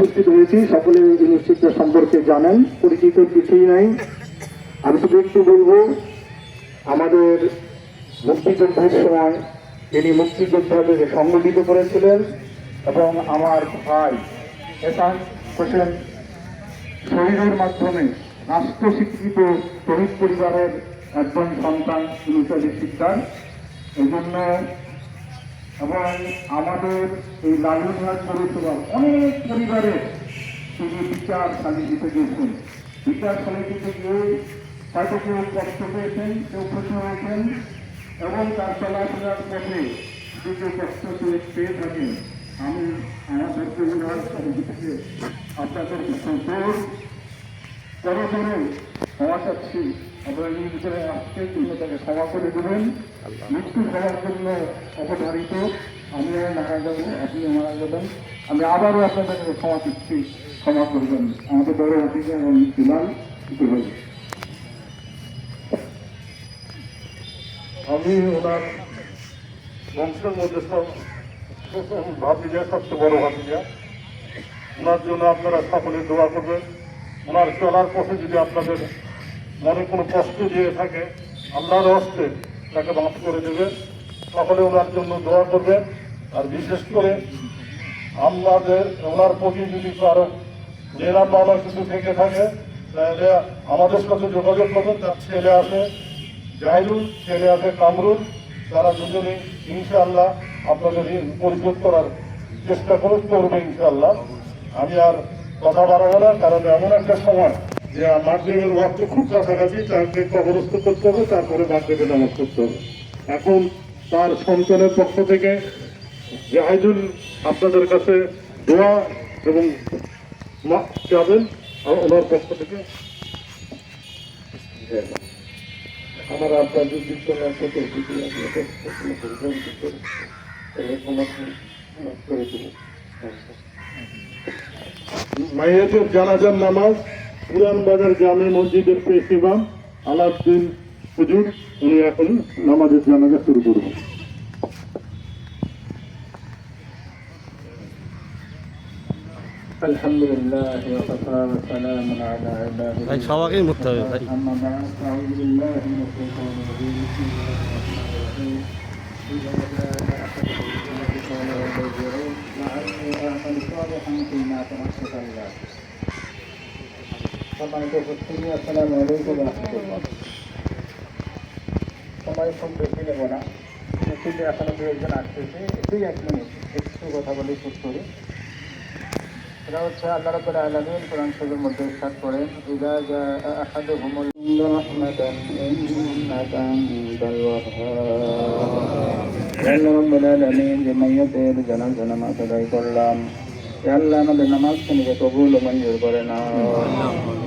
উপস্থিত হয়েছি। সকলে মসজিদটা সম্পর্কে জানেন। পরিচিত কিছুই নাই। আমি শুধু একটু বলব, আমাদের মুক্তিযুদ্ধের সময় তিনি মুক্তিযোদ্ধাদের সংগঠিত করেছিলেন এবং আমার ভাই এসান হোসেন শহীদের মাধ্যমে রাষ্ট্র স্বীকৃত শহীদ পরিবারের একজন সন্তান ইউনিভার্সিটি শিক্ষার এই জন্য এবং আমাদের এই লালুনিয়া পৌরসভার অনেক পরিবারের তিনি বিচার সালিশিতে গিয়েছেন। বিচার সালিশিতে গিয়ে হয়তো কেউ কষ্ট পেয়েছেন, কেউ খুশি হয়েছেন, এবং তার চলাফেরার পথে যে যে কষ্ট পেয়ে পেয়ে থাকেন, আমি আমাদের পরিবার থেকে আপনাদের সন্তোষ করে করে ক্ষমা চাচ্ছি তাকে ক্ষমা দেবেন আমিও মারা মারা যাবেন আমি আবারও আপনাদেরকে ক্ষমা চাচ্ছি ক্ষমা করবেন আমাদের বড় অফিসার এবং আমি ওনার বংশের মধ্যে সব ভাতিজা সবচেয়ে বড় ভাতিজা ওনার জন্য আপনারা সকলে দোয়া করবেন ওনার চলার পথে যদি আপনাদের মনে কোনো কষ্ট দিয়ে থাকে আল্লাহর হস্তে তাকে মাফ করে দেবে। সকলে ওনার জন্য দোয়া করবে। আর বিশেষ করে আমাদের, ওনার প্রতি যদি কারও জেলা পাওয়া কিছু থেকে থাকে, তাহলে আমাদের সাথে যোগাযোগ করবেন তার ছেলে আছে জাহিরুল, ছেলে আছে কামরুল। তারা দুজনে ইনশাআল্লাহ আপনাদের ঋণ পরিশোধ করার চেষ্টা করে করবে ইনশাআল্লাহ। আমি আর কথা বাড়াবো না, কারণ এমন একটা সময় যে মাগরীবের ওয়াক্ত খুব কাছাকাছি তাকে কবরস্থ করতে হবে, তারপরে মাগরীবের নামাজ করতে হবে। এখন তার সন্তানের পক্ষ থেকে জাহিদুল আপনাদের কাছে দোয়া এবং আর ওনার পক্ষ থেকে আমার আপনাদের মাইয়াতের জানাজার নামাজ পুরান বাজার জামে মসজিদের পেশ ইমাম আলাউদ্দিন হুজুর উনি এখন নামাজের জানাজা শুরু করবেন الحمد لله وكفى وسلام على عباده ভাই সবাইকেই মরতে হবে ভাই أما بعد أعوذ بالله من الشيطان الرجيم بسم الله الرحمن الرحيم إذا جاء أحدكم الموت قال ويذرون لعلي أعمل صالحا فيما تركت كلا সময় খুব বেশি নেব না। দু একজন আসতেছে। এক মিনিট একটু কথা বলে, শেষ করি। এটা হচ্ছে আল্লাহ কোরআন শরীফের মধ্যে ইরশাদ করেন আদায় করলাম। আল্লাহ, আমাদের নামাজ কবুল মঞ্জুর করে ইয়া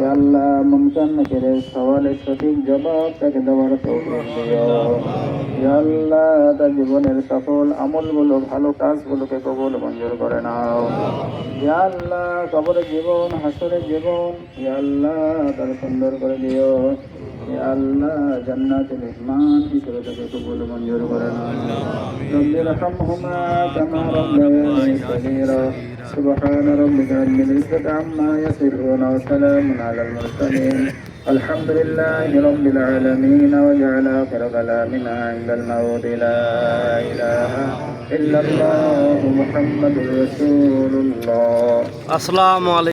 হে আল্লাহ মুমতান্নকের সওয়ালের সঠিক জবাব তাকে দেওয়ার তৌফিক দিও। হে আল্লাহ, তার জীবনের সকল আমলগুলো, ভালো কাজগুলোকে কবল মঞ্জুর করে নাও। হে আল্লাহ, কবরের জীবন, হাসরের জীবন, হে আল্লাহ, তার সুন্দর করে দিও। হে আল্লাহ জান্নাতুল ইমান হিসেবে তাকে কবুল মঞ্জুর করে নাও। রব্বিরহামহুমা কামা سبحان ربك رب العزة عما يصفون وسلام على المرسلين. الحمد لله رب العالمين وجعل آخر كلامنا عند الموت. لا إله إلا الله محمد رسول الله. السلام عليكم.